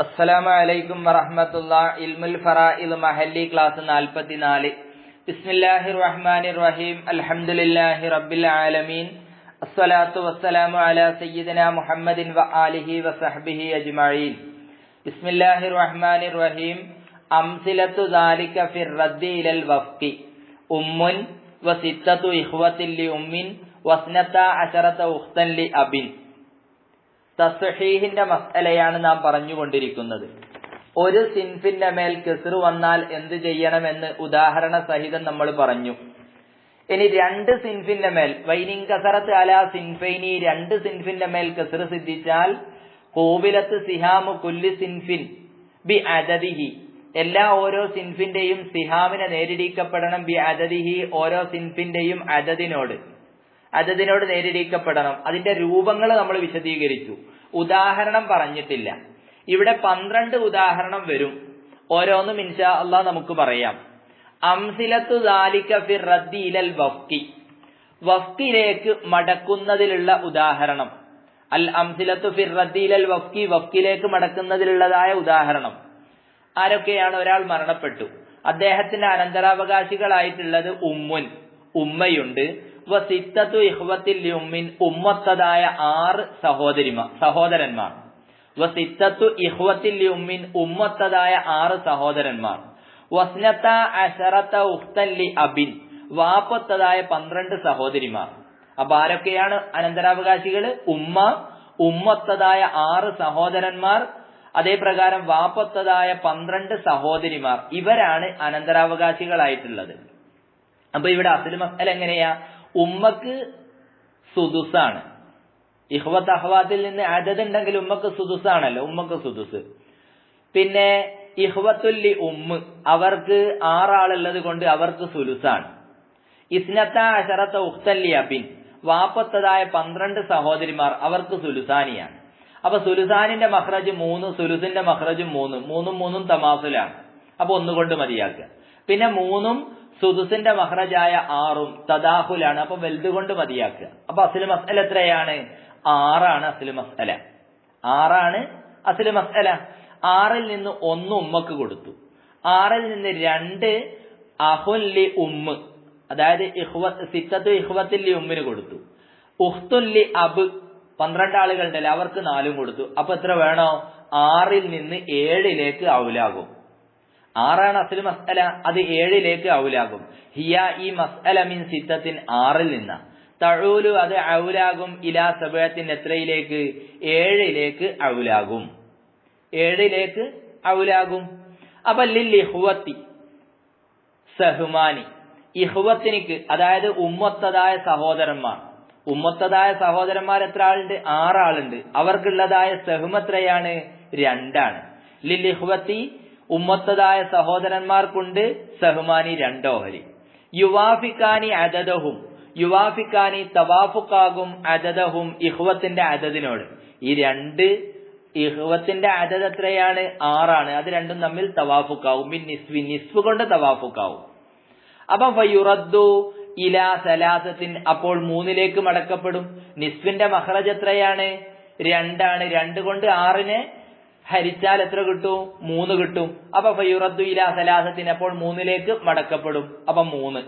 അസ്സലാമു അലൈക്കും വറഹ്മത്തുള്ള ഇൽമുൽ ഫറാഇൽ മഹല്ലി ക്ലാസ് നാൽപ്പത്തിനാല്. ബിസ്മില്ലാഹിർ റഹ്മാനിർ റഹീം അൽഹംദുലില്ലാഹി റബ്ബിൽ ആലമീൻ. അസ്സലാത്തു വസ്സലാമു അലാ സയ്യിദന മുഹമ്മദിൻ വ ആലിഹി വസഹ്ബിഹി അജ്മഈൻ. ബിസ്മില്ലാഹിർ റഹ്മാനിർ റഹീം അംസിലത്തു ദാലിക ഫിർ റദ്ദി ഇലൽ വഫ്കി. ഉമ്മുൻ വസിത്തത്തു ഇഖ്വത്തിൻ ലി ഉമ്മിൻ. വസ്നത അശറത ഉഖ്തൻ ലി അബിൻ. തസ്ഹീഹിന്റെ മസലയാണ് നാം പറഞ്ഞുകൊണ്ടിരിക്കുന്നത്. ഒരു സിൻഫിന്റെ മേൽ കെസർ വന്നാൽ എന്ത് ചെയ്യണമെന്ന് ഉദാഹരണ സഹിതം നമ്മൾ പറഞ്ഞു. ഇനി രണ്ട് സിൻഫിന്റെ മേൽ വൈനിങ് കസറത്ത് അല സിൻഫൈനി രണ്ട് സിൻഫിന്റെ മേൽ കെസർ സിദ്ധിച്ചാൽ കോവിലത്ത് സിഹാമു കുല്ലി സിൻഫിൻ ബി അദദിഹി. എല്ലാ ഓരോ സിൻഫിന്റെയും സിഹാമിനെ നേരിടിക്കപ്പെടണം ബി അദദിഹി ഓരോ സിൻഫിന്റെയും അദദിനോട്. അതതിനോട് നേരിടിക്കപ്പെടണം. അതിന്റെ രൂപങ്ങൾ നമ്മൾ വിശദീകരിച്ചു. ഉദാഹരണം പറഞ്ഞിട്ടില്ല. ഇവിടെ പന്ത്രണ്ട് ഉദാഹരണം വരും. ഓരോന്നും ഇൻഷാ അള്ളാ നമുക്ക് പറയാം. അംസിലത്തു വഫ്കിലേക്ക് മടക്കുന്നതിലുള്ള ഉദാഹരണം. അൽ അംസിലത്തു ഫിർ റദ്ദി വഫ്കി വഫ്കിലേക്ക് മടക്കുന്നതിലുള്ളതായ ഉദാഹരണം. ആരൊക്കെയാണ് ഒരാൾ മരണപ്പെട്ടു? അദ്ദേഹത്തിന്റെ അനന്തരാവകാശികളായിട്ടുള്ളത് ഉമ്മുൻ. ഉമ്മയുണ്ട്. വസിത്തത്തു ഇഹ്വത്തിൽ ഉമ്മത്തതായ ആറ് സഹോദരിമാർ സഹോദരന്മാർ. വസിത്തത്തു ഇഹ്വത്തിൽ ഉമ്മിൻ ഉമ്മത്തതായ ആറ് സഹോദരന്മാർ. വസ്നത്ത അശറത്ത ഉഖ്തല്ലി അബിൻ വാപ്പത്തതായ പന്ത്രണ്ട് സഹോദരിമാർ. അപ്പൊ ആരൊക്കെയാണ് അനന്തരാവകാശികൾ? ഉമ്മ ഉമ്മത്തതായ ആറ് സഹോദരന്മാർ. അതേപ്രകാരം വാപ്പത്തതായ പന്ത്രണ്ട് സഹോദരിമാർ. ഇവരാണ് അനന്തരാവകാശികളായിട്ടുള്ളത്. അപ്പൊ ഇവിടെ അസുൽ മസൽ എങ്ങനെയാ? ഉമ്മക്ക് സുദുസാണ്. ഇഹ്വത്ത് അഹ്വാത്തിൽ നിന്ന് അതത് ഉണ്ടെങ്കിൽ ഉമ്മക്ക് സുദുസാണല്ലോ ഉമ്മക്ക് സുദുസ്. പിന്നെ ഇഹ്വത്തുല്ലി ഉമ്മ് അവർക്ക് ആറാളുള്ളത് കൊണ്ട് അവർക്ക് സുലുസാണ്. ഇസ്നത്ത അഷറത്ത ഉഖ്തല്ലി അബിൻ വാപ്പത്തതായ പന്ത്രണ്ട് സഹോദരിമാർ അവർക്ക് സുലുസാനിയാണ്. അപ്പൊ സുലുസാനിന്റെ മഹ്റജ് മൂന്ന് സുലുസിന്റെ മഹ്റജ് മൂന്ന് മൂന്നും മൂന്നും തമാസുലാണ്. അപ്പൊ ഒന്നുകൊണ്ട് മതിയാക്കുക. പിന്നെ മൂന്നും സുദുസിന്റെ മഹ്റജായ ആറും തദാഹുലാണ്. അപ്പൊ വലുത് കൊണ്ട് മതിയാക്കുക. അപ്പൊ അസിൽ മസ്അല എത്രയാണ്? ആറാണ് അസിൽ മസ്അല. ആറാണ് അസിൽ മസ്അല. ആറിൽ നിന്ന് ഒന്ന് ഉമ്മക്ക് കൊടുത്തു. ആറിൽ നിന്ന് രണ്ട് അഹുല്ലി ഉമ്മ. അതായത് സിത്തത്ത് ഇഹ്വത്തില്ലി ഉമ്മിന് കൊടുത്തു. ഉഖ്തുല്ലി അബ് പന്ത്രണ്ട് ആളുകളുണ്ടല്ലോ അവർക്ക് നാലും കൊടുത്തു. അപ്പൊ എത്ര വേണോ? ആറിൽ നിന്ന് ഏഴിലേക്ക് ഔലാകും. ആറാണ് അസൽ മസ്അല. അത് ഏഴിലേക്ക് ഔലാകും. ഹിയ ഈ മസ്അല മിൻ സിത്തത്തിൻ ആറിൽ നിന്ന്. തഴൂലു അത് ഔലാകും ഇലാ സബഴത്തിൻ എത്രയിലേക്ക്? ഏഴിലേക്ക് ഔലാകും. ഏഴിലേക്ക് ഔലാകും. അപ്പൊ ലിൽ ഇഹ്വത്തി സഹുമാനി. ഇഹുവത്തിനിക്ക് അതായത് ഉമ്മത്തതായ സഹോദരന്മാർ. ഉമ്മത്തതായ സഹോദരന്മാർ എത്ര ആളുണ്ട്? ആറാളുണ്ട് അവർക്കുള്ളതായ സഹുമത്രയാണ് രണ്ടാണ്. ലില്ലിഹുവത്തി ഉമ്മത്തതായ സഹോദരന്മാർക്കുണ്ട് സഹ്മാനി രണ്ടോഹരി. യുവാഫിക്കാനി അതതഹും യുവാഫിക്കാനി തവാഫുക്കാകും അതതഹും ഇഹ്വത്തിന്റെ അതതിനോട് ഈ രണ്ട് ഇഹ്വത്തിന്റെ അതത് എത്രയാണ്? ആറാണ്. അത് രണ്ടും തമ്മിൽ തവാഫുക്കാവും. ബിൻ നിസ്വി നിസ്വ് കൊണ്ട് തവാഫുക്കാവും. അപ്പൊ ഫയുറദ്ദു ഇലാ സലാസത്തിൻ അപ്പോൾ മൂന്നിലേക്ക് മടക്കപ്പെടും. നിസ്വിന്റെ മഹ്റജ് എത്രയാണ്? രണ്ടാണ്. രണ്ട് കൊണ്ട് ആറിനെ ഹരിച്ചാൽ എത്ര കിട്ടും? മൂന്ന് കിട്ടും. അപ്പൊ ഫയുറദ്ദു ഇല സലാസത്തിന് അപ്പോൾ മൂന്നിലേക്ക് മടക്കപ്പെടും. അപ്പൊ മൂന്ന്.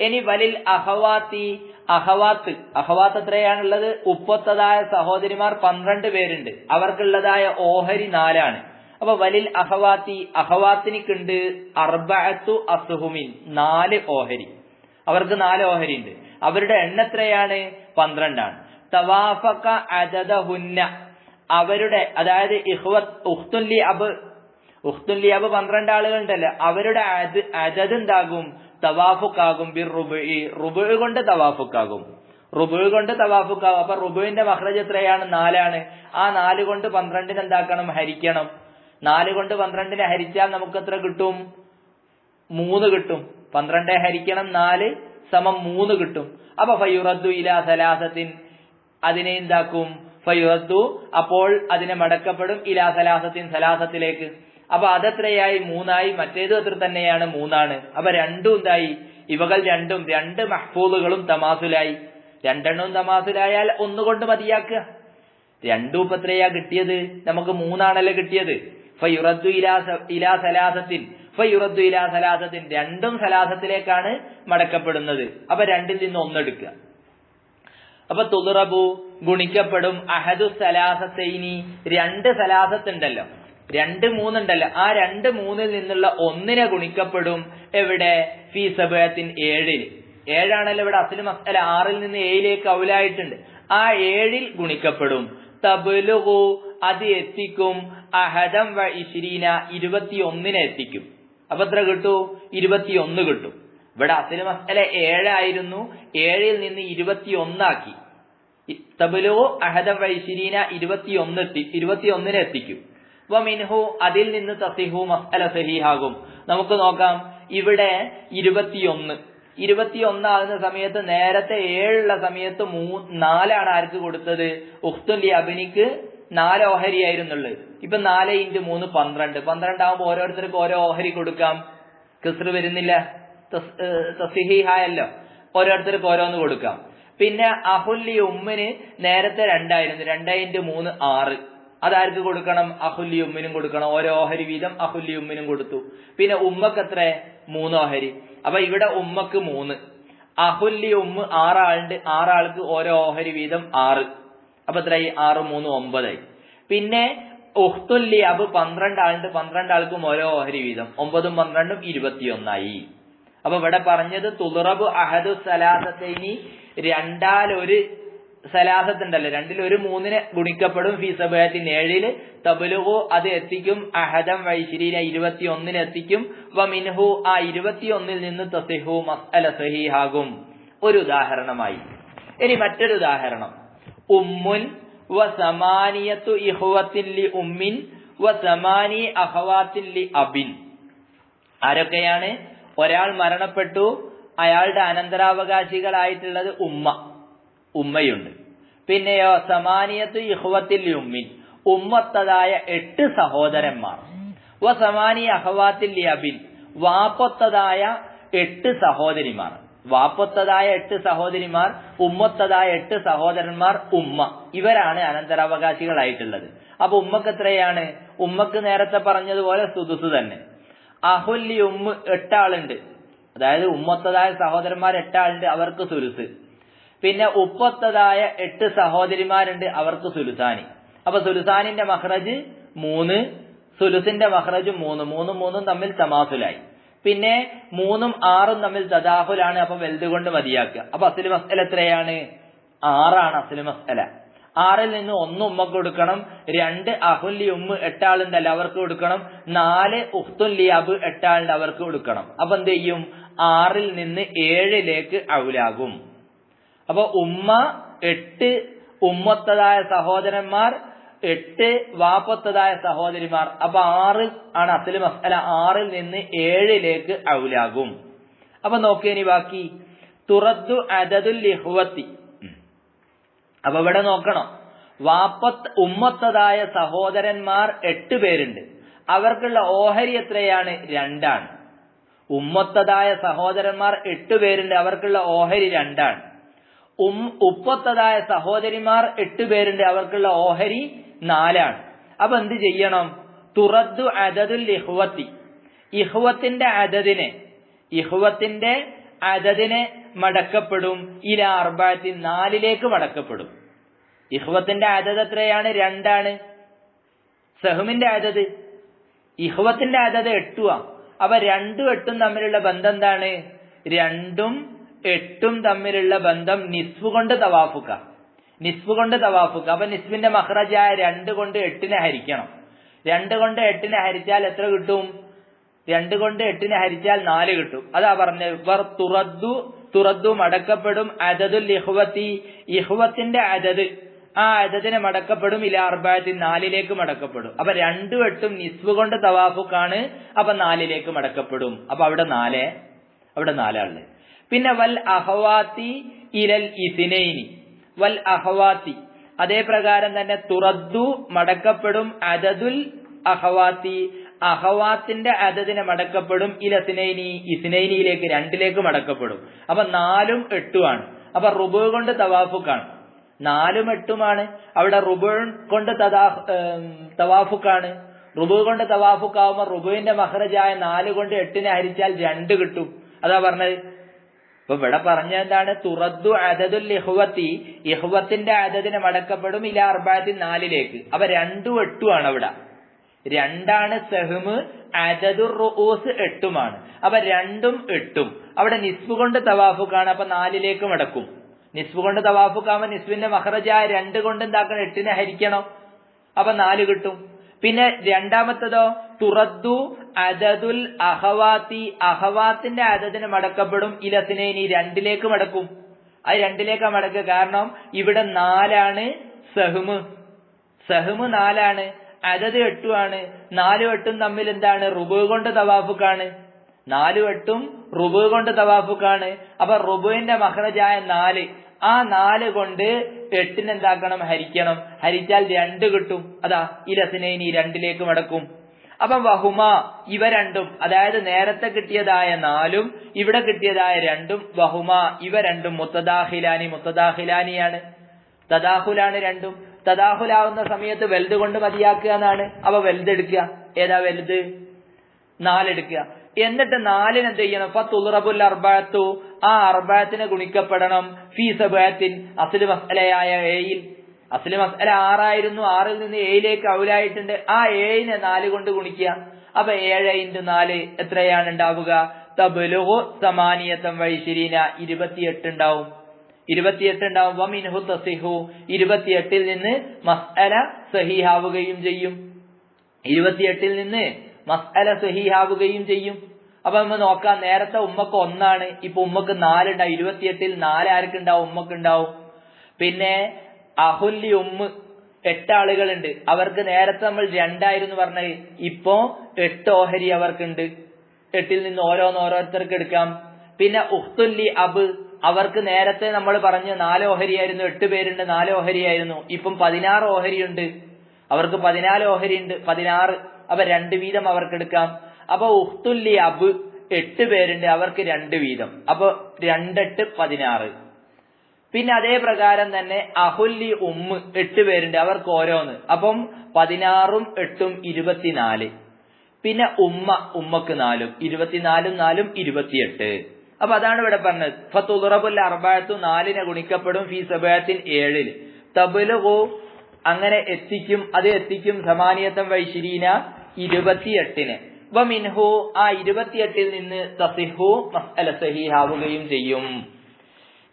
ഇനി വലിൽ അഹവാത്തി അഹവാത്ത്. അഹവാത്ത് എത്രയാണുള്ളത്? ഉപ്പത്തതായ സഹോദരിമാർ പന്ത്രണ്ട് പേരുണ്ട്. അവർക്കുള്ളതായ ഓഹരി നാലാണ്. അപ്പൊ വലിൽ അഹവാത്തി അഹവാത്തിനിക്കുണ്ട് അർബഅത്തു അസുഹുമിൻ നാല് ഓഹരി. അവർക്ക് നാല് ഓഹരി ഉണ്ട് അവരുടെ എണ്ണ എത്രയാണ് പന്ത്രണ്ടാണ്. തവാഫക അദദഹുന്ന അവരുടെ അതായത് ഉഖ്തുല്ലി അബ് ഉഖ്തുല്ലി അബ് പന്ത്രണ്ട് ആളുകളുണ്ടല്ലോ. അവരുടെ അജത് എന്താകും? തവാഫുക്കാകും ബിർ റുബി റുബു കൊണ്ട് തവാഫുക്കാകും. റുബു കൊണ്ട് തവാഫുക്കാകും. അപ്പൊ റുബുവിന്റെ മഹ്റജ് എത്രയാണ്? നാലാണ്. ആ നാല് കൊണ്ട് പന്ത്രണ്ടിന് എന്താക്കണം? ഹരിക്കണം. നാല് കൊണ്ട് പന്ത്രണ്ടിനെ ഹരിച്ചാൽ നമുക്ക് എത്ര കിട്ടും? മൂന്ന് കിട്ടും. പന്ത്രണ്ടേ ഹരിക്കണം നാല് സമം മൂന്ന് കിട്ടും. അപ്പൊ ഫയുറദ്ദു ഇലാ സലാസത്തിൻ. അതിനെ എന്താക്കും? ഫയുറദ്ദു അപ്പോൾ അതിനെ മടക്കപ്പെടും ഇലാ സലാസത്തിൻ സലാസത്തിലേക്ക്. അപ്പൊ അതെത്രയായി മൂന്നായി മറ്റേത് എത്ര തന്നെയാണ് മൂന്നാണ്. അപ്പൊ രണ്ടും എന്തായി? ഇവകൾ രണ്ടും രണ്ട് മഹ്ഫൂദുകളും തമാസുലായി. രണ്ടെണ്ണവും തമാസുലായാൽ ഒന്നുകൊണ്ട് മതിയാക്കുക. രണ്ടും ഇപ്പൊ എത്രയാ കിട്ടിയത്? നമുക്ക് മൂന്നാണല്ലോ കിട്ടിയത്. ഫയുറദ്ദു ഇലാ ഇലാ സലാസത്തിൻ. ഫയുറദ്ദു ഇലാ സലാസത്തിൻ രണ്ടും സലാസത്തിലേക്കാണ് മടക്കപ്പെടുന്നത്. അപ്പൊ രണ്ടിൽ നിന്ന് ഒന്നെടുക്കുക അപ്പൊ തുറബു ഗുണിക്കപ്പെടും. അഹദു സലാസത്തൈനി രണ്ട് സലാസത്തുണ്ടല്ലോ. രണ്ട് മൂന്നുണ്ടല്ലോ. ആ രണ്ട് മൂന്നിൽ നിന്നുള്ള ഒന്നിനെ ഗുണിക്കപ്പെടും എവിടെ? ഫീ സബത്തിൻ ഏഴിൽ. ഏഴാണല്ലോ ഇവിടെ അസലും അല്ല ആറിൽ നിന്ന് ഏഴിലേക്ക് ഔലായിട്ടുണ്ട്. ആ ഏഴിൽ ഗുണിക്കപ്പെടും. തബലുഹു അത് എത്തിക്കും. അഹദം വ ഇഷിരീന ഇരുപത്തിയൊന്നിനെ എത്തിക്കും. അപ്പൊ എത്ര കിട്ടൂ? ഇരുപത്തിയൊന്ന് കിട്ടും. ഇവിടെ അസലും മസ്അല ഏഴായിരുന്നു. ഏഴിൽ നിന്ന് ഇരുപത്തിയൊന്നാക്കി. തബലോ അഹദ വൈശിരീന ഇരുപത്തിയൊന്ന് ഇരുപത്തിയൊന്നിന് എത്തിക്കും. വ മിൻഹു അതിൽ നിന്ന് തസിഹു മസ്അല സഹിഹാകും. നമുക്ക് നോക്കാം. ഇവിടെ ഇരുപത്തിയൊന്ന്. ഇരുപത്തിയൊന്നാകുന്ന സമയത്ത് നേരത്തെ ഏഴുള്ള സമയത്ത് മൂ നാലാണ് ആർക്ക് കൊടുത്തത്? ഉഖ്തുല്ലി അബിനിക്ക് നാല് ഓഹരിയായിരുന്നുള്ളത് ഇപ്പൊ നാല് ഇന്റു മൂന്ന് പന്ത്രണ്ട്. പന്ത്രണ്ടാകുമ്പോൾ ഓരോരുത്തർക്ക് ഓരോ ഓഹരി കൊടുക്കാം. കിസ്റ് വരുന്നില്ല. തസ്- തസ്ഹീഹായല്ലോ. ഓരോരുത്തർക്ക് ഓരോന്ന് കൊടുക്കാം. പിന്നെ അഹുല്ലി ഉമ്മിന് നേരത്തെ രണ്ടായിരുന്നു. രണ്ടായിരത്തി മൂന്ന് ആറ്. അതാർക്ക് കൊടുക്കണം? അഹുല്ലി ഉമ്മിനും കൊടുക്കണം. ഓരോ ഓഹരി വീതം അഹുല്ലി ഉമ്മിനും കൊടുത്തു. പിന്നെ ഉമ്മക്ക് എത്ര മൂന്ന് ഓഹരി. അപ്പൊ ഇവിടെ ഉമ്മക്ക് മൂന്ന്. അഹുല്ലി ഉമ്മ് ആറാളുണ്ട്. ആറാൾക്ക് ഓരോ ഓഹരി വീതം ആറ്. അപ്പൊ എത്രയായി? ആറ് മൂന്ന് ഒമ്പതായി. പിന്നെ ഉഹ്തുല്ലി അബ് പന്ത്രണ്ട് ആളുണ്ട് പന്ത്രണ്ട് ആൾക്കും ഓരോ ഓഹരി വീതം. ഒമ്പതും പന്ത്രണ്ടും ഇരുപത്തിയൊന്നായി. അപ്പൊ ഇവിടെ പറഞ്ഞത് തുറബ് അഹദു സലാസത്തൈനി രണ്ടാൽ ഒരു സലാസത്ത് ഉണ്ടല്ലോ രണ്ടിൽ ഒരു മൂന്നിന് ഗുണിക്കപ്പെടും. ഫീസബത്തിന് ഏഴിൽ തബലുഹു അത് എത്തിക്കും. അഹദം വൈശിരീന ഇരുപത്തി ഒന്നിന് എത്തിക്കും. വ മിൻഹു ആ ഇരുപത്തിയൊന്നിൽ നിന്ന് തസിഹു മസ്അല സഹീഹാകും. ഒരു ഉദാഹരണമായി. ഇനി മറ്റൊരു ഉദാഹരണം. ഉമ്മുൻ വ സമാനിയത്തു ഇഹുവത്തിൻ ലി ഉമ്മിൻ വ സമാനി അഹവാത്തിൻ ലി അബിൻ. ആരൊക്കെയാണ്? ഒരാൾ മരണപ്പെട്ടു അയാളുടെ അനന്തരാവകാശികളായിട്ടുള്ളത് ഉമ്മ ഉമ്മയുണ്ട്. പിന്നെയോ സമാനിയത്ത് ഇഹ്വത്തിൽ ഉമ്മിൻ ഉമ്മത്തതായ എട്ട് സഹോദരന്മാർ. വ സമാനി അഹ്വാത്തിൽ അബിൻ വാപ്പത്തതായ എട്ട് സഹോദരിമാർ. വാപ്പത്തതായ എട്ട് സഹോദരിമാർ ഉമ്മത്തതായ എട്ട് സഹോദരന്മാർ ഉമ്മ. ഇവരാണ് അനന്തരാവകാശികളായിട്ടുള്ളത്. അപ്പൊ ഉമ്മക്ക് എത്രയാണ് ഉമ്മക്ക് നേരത്തെ പറഞ്ഞതുപോലെ സുതുസു തന്നെ. അഹുല്ലി ഉമ്മ എട്ടാളുണ്ട്. അതായത് ഉമ്മത്തതായ സഹോദരന്മാർ എട്ടാളുണ്ട് അവർക്ക് സുലുസ് പിന്നെ ഉപ്പത്തതായ എട്ട് സഹോദരിമാരുണ്ട് അവർക്ക് സുലുസാനി അപ്പൊ സുലുസാനിന്റെ മഹ്റജ് മൂന്ന് സുലുസിന്റെ മഹ്റജ് മൂന്ന്. മൂന്നും മൂന്നും തമ്മിൽ തമാസുലായി. പിന്നെ മൂന്നും ആറും തമ്മിൽ തദാഹുലാണ് അപ്പൊ വലുത് കൊണ്ട് മതിയാക്കുക. അപ്പൊ അസൽ മസ്അല എത്രയാണ്? ആറാണ് അസൽ മസ്അല. ആറിൽ നിന്ന് ഒന്ന് ഉമ്മക്ക് കൊടുക്കണം രണ്ട് അഹുല്ലി ഉമ്മ് എട്ടാളുണ്ടല്ലോ അവർക്ക് കൊടുക്കണം നാല് ഉഫ്തുല്ലി അബ് എട്ടാളുണ്ട് അവർക്ക് കൊടുക്കണം. അപ്പൊ എന്ത് ചെയ്യും? ആറിൽ നിന്ന് ഏഴിലേക്ക് ഔലാകും അപ്പൊ ഉമ്മ എട്ട് ഉമ്മത്തതായ സഹോദരന്മാർ എട്ട് വാപ്പത്തതായ സഹോദരിമാർ. അപ്പൊ ആറ് ആണ് അസൽ അല്ല ആറിൽ നിന്ന് ഏഴിലേക്ക് ഔലാകും അപ്പൊ നോക്കിയനി ബാക്കി. തുറദ്ദു ഇഹ്വത്തി. അപ്പൊ ഇവിടെ നോക്കണം. വാപ്പത്ത് ഉമ്മത്തതായ സഹോദരന്മാർ എട്ട് പേരുണ്ട്. അവർക്കുള്ള ഓഹരി എത്രയാണ്? രണ്ടാണ്. ഉമ്മത്തതായ സഹോദരന്മാർ എട്ട് പേരുണ്ട് അവർക്കുള്ള ഓഹരി രണ്ടാണ്. ഉം ഉപ്പത്തതായ സഹോദരിമാർ എട്ട് പേരുണ്ട് അവർക്കുള്ള ഓഹരി നാലാണ്. അപ്പൊ എന്ത് ചെയ്യണം? തുറദ്ദു അതതുൽ ഇഹ്വത്തി. ഇഹ്വത്തിന്റെ അതതിനെ ഇഹ്വത്തിന്റെ അദദിനെ മടക്കപ്പെടും ഇല അർബാത്തി നാലിലേക്ക് മടക്കപ്പെടും. ഇഹ്വത്തിന്റെ അതത് എത്രയാണ്? രണ്ടാണ്. സഹുമിന്റെ അതത് ഇഹ്വത്തിന്റെ അതത് എട്ടുവാ. അപ്പൊ രണ്ടും എട്ടും തമ്മിലുള്ള ബന്ധം എന്താണ്? രണ്ടും എട്ടും തമ്മിലുള്ള ബന്ധം നിസ്ഫ് കൊണ്ട് തവാഫുക്ക. നിസ്ഫ് കൊണ്ട് തവാഫുക്ക. അപ്പൊ നിസ്ഫിന്റെ മഹ്റജായ രണ്ട് കൊണ്ട് എട്ടിനെ ഹരിക്കണം. രണ്ട് കൊണ്ട് എട്ടിനെ ഹരിച്ചാൽ എത്ര കിട്ടും? രണ്ട് കൊണ്ട് എട്ടിനെ ഹരിച്ചാൽ നാല് കിട്ടും. അതാ പറഞ്ഞത്. വർ തുറദ്ദു തുറദ്ദു മടക്കപ്പെടും അതതുൽ ഇഹ്വത്തി. ഇഹ്വത്തിന്റെ അതത് ആ അതതിനെ മടക്കപ്പെടും ഇല അർബായത്തിൽ നാലിലേക്ക് മടക്കപ്പെടും. അപ്പൊ രണ്ടു എട്ടും നിസ്വ് കൊണ്ട് തവാഫുക്കാണ് അപ്പൊ നാലിലേക്ക് മടക്കപ്പെടും. അപ്പൊ അവിടെ നാല് അവിടെ നാലാൾ പിന്നെ വൽ അഹവാത്തി ഇലൽ ഇസിനൈനി. വൽ അഹവാത്തി. അതേ പ്രകാരം തന്നെ തുറദ്ദു മടക്കപ്പെടും അതതുൽ അഹവാത്തി. അഹവാത്തിന്റെ അതതിനെ മടക്കപ്പെടും ഇലസിനൈനി ഇസിനൈനിയിലേക്ക് രണ്ടിലേക്ക് മടക്കപ്പെടും. അപ്പൊ നാലും എട്ടുമാണ്. അപ്പൊ റുബു കൊണ്ട് തവാഫുക്കാണ്. നാലും എട്ടുമാണ്. അവിടെ റുബു കൊണ്ട് തവാഫുക്കാണ്. റുബു കൊണ്ട് തവാഫുക്കാവുമ്പോ റുബുവിന്റെ മഹ്റജായ നാല് കൊണ്ട് എട്ടിനെ ഹരിച്ചാൽ രണ്ട് കിട്ടും. അതാ പറഞ്ഞത്. ഇപ്പൊ ഇവിടെ പറഞ്ഞ എന്താണ് തുറദ്ദു അതതുൽ ഇഹ്വത്തി. ഇഹ്വത്തിന്റെ അദദിനെ മടക്കപ്പെടും ഇല അർബാത്തി നാലിലേക്ക്. അപ്പൊ രണ്ടും എട്ടുമാണ് അവിടെ. രണ്ടാണ് സെഹ്മ് അദദുർ റുഊസ് എട്ടുമാണ്. അപ്പൊ രണ്ടും എട്ടും. അവിടെ നിസ്ബ് കൊണ്ട് തവാഫുക്കാണ് അപ്പൊ നാലിലേക്ക് മടക്കും. നിസ്ബ് കൊണ്ട് തവാഫുക്കാവുമ്പോ നിസ്ബിന്റെ മഹ്റജായ രണ്ട് കൊണ്ട് എന്താക്കണം? എട്ടിനെ ഹരിക്കണം. അപ്പൊ നാല് കിട്ടും. പിന്നെ രണ്ടാമത്തതോ തുറദ്ദു അദദുൽ അഹവാത്തി. അഹവാത്തിന്റെ അദദിന് മടക്കപ്പെടും. ഇലത്തിനെ ഇനി രണ്ടിലേക്ക് മടക്കും. അത് രണ്ടിലേക്ക് മടക്കുക. കാരണം ഇവിടെ നാലാണ് സഹ്മ്. സഹ്മ് നാലാണ്. അതത് എട്ടുമാണ് നാലും എട്ടും തമ്മിൽ എന്താണ്? റുബു കൊണ്ട് തവാഫുക്കാണ്. നാലും എട്ടും റുബു കൊണ്ട് തവാഫുക്കാണ്. അപ്പൊ റുബുവിന്റെ മഹ്റജായ നാല്. ആ നാല് കൊണ്ട് എട്ടിന് എന്താക്കണം? ഹരിക്കണം. ഹരിച്ചാൽ രണ്ട് കിട്ടും. അതാ ഈ ലസിനെ ഇനി രണ്ടിലേക്ക് മടക്കും. അപ്പം വഹുമ ഇവ രണ്ടും അതായത് നേരത്തെ കിട്ടിയതായ നാലും ഇവിടെ കിട്ടിയതായ രണ്ടും വഹുമ ഇവ രണ്ടും മുത്തദാഹിലാനി മുത്തദാഹിലാനിയാണ് തദാഹുലാണ് രണ്ടും. തദാഹുലാവുന്ന സമയത്ത് വലുത് കൊണ്ട് മതിയാക്കുക എന്നാണ്. അപ്പൊ വലുത് എടുക്കുക. ഏതാ വലുത്? നാലെടുക്കുക. എന്നിട്ട് നാലിന് എന്ത് ചെയ്യണം? ഫത്തുറബുൽ അർബാത്തു. ആ അർബാത്തിന് ഗുണിക്കപ്പെടണം. ഫീ സബാത്തിൻ അസ്ലു മസലയായ ഏയിൽ അസ്ലു മസല ആറായിരുന്നു. ആറിൽ നിന്ന് ഏയിലേക്ക് ഔലായിട്ടുണ്ട്. ആ ഏഴിനെ നാല് കൊണ്ട് ഗുണിക്കുക. അപ്പൊ ഏഴ് ഇന്റു നാല് എത്രയാണ് ഉണ്ടാവുക? തബലുഹോ സമാനിയത്തം വൈശിരീന ഇരുപത്തിയെട്ട് ഉണ്ടാവും. ഇരുപത്തിയെട്ട് ഉണ്ടാവും. വമിൻഹു തസിഹു. ഇരുപത്തിയെട്ടിൽ നിന്ന് മസ്അല സഹിഹാവുകയും ചെയ്യും. ഇരുപത്തിയെട്ടിൽ നിന്ന് മസ്അല സഹിഹാവുകയും ചെയ്യും. അപ്പൊ നമ്മൾ നോക്കാം നേരത്തെ ഉമ്മക്ക് ഒന്നാണ് ഇപ്പൊ ഉമ്മക്ക് നാലുണ്ടാവും. ഇരുപത്തിയെട്ടിൽ നാല് ആർക്കുണ്ടാവും? ഉമ്മക്ക് ഉണ്ടാവും പിന്നെ അഹുല്ലി ഉമ്മ് എട്ടാളുകളുണ്ട്. അവർക്ക് നേരത്തെ നമ്മൾ രണ്ടായിരുന്നു പറഞ്ഞത്. ഇപ്പോ എട്ട് ഓഹരി അവർക്കുണ്ട്. എട്ടിൽ നിന്ന് ഓരോന്ന് ഓരോരുത്തർക്ക് എടുക്കാം. പിന്നെ ഉഹ്തുല്ലി അബ് അവർക്ക് നേരത്തെ നമ്മൾ പറഞ്ഞു നാല് ഓഹരിയായിരുന്നു എട്ട് പേരുണ്ട് നാല് ഓഹരിയായിരുന്നു. ഇപ്പം പതിനാറ് ഓഹരിയുണ്ട്. അവർക്ക് പതിനാല് ഓഹരി ഉണ്ട് പതിനാറ് അപ്പൊ രണ്ട് വീതം അവർക്ക് എടുക്കാം. അപ്പൊ ഉഹ്തുല്ലി അബ് എട്ട് പേരുണ്ട് അവർക്ക് രണ്ട് വീതം. അപ്പൊ രണ്ടെട്ട് പതിനാറ്. പിന്നെ അതേ പ്രകാരം തന്നെ അഹുല്ലി ഉമ്മ് എട്ട് പേരുണ്ട് അവർക്ക് ഓരോന്ന്. അപ്പം പതിനാറും എട്ടും ഇരുപത്തിനാല്. പിന്നെ ഉമ്മ ഉമ്മക്ക് നാലും ഇരുപത്തിനാലും നാലും ഇരുപത്തിയെട്ട്. അപ്പൊ അതാണ് ഇവിടെ പറഞ്ഞത്. ഫത്തുറബുൽ അറബായത്തു നാലിനെ ഗുണിക്കപ്പെടും ഫി സബാത്തിൻ ഏഴിൽ തബലു അങ്ങനെ എത്തിക്കും അത് എത്തിക്കും സമാനിയത്തം വൈശിരീന ഇരുപത്തിയെട്ടിന്. മിൻഹു ആ ഇരുപത്തിയെട്ടിൽ നിന്ന് തസിഹു മസ്അല സഹിഹാവുകയും ചെയ്യും.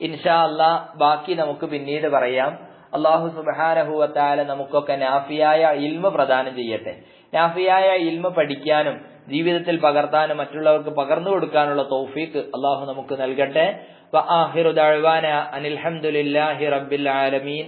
ഇൻഷാ അല്ല ബാക്കി നമുക്ക് പിന്നീട് പറയാം. അള്ളാഹു സുബാനഹുവത്താല നമുക്കൊക്കെ നാഫിയായ ഇൽമ പ്രദാനം ചെയ്യട്ടെ. നാഫിയായ ഇൽമ പഠിക്കാനും ജീവിതത്തിൽ പകർത്താനും മറ്റുള്ളവർക്ക് പകർന്നു കൊടുക്കാനുള്ള തൗഫീഖ് അള്ളാഹു നമുക്ക് നൽകട്ടെ. അനിൽഹമുല്ലാഹി റബ്ബിൽ ആലമീൻ.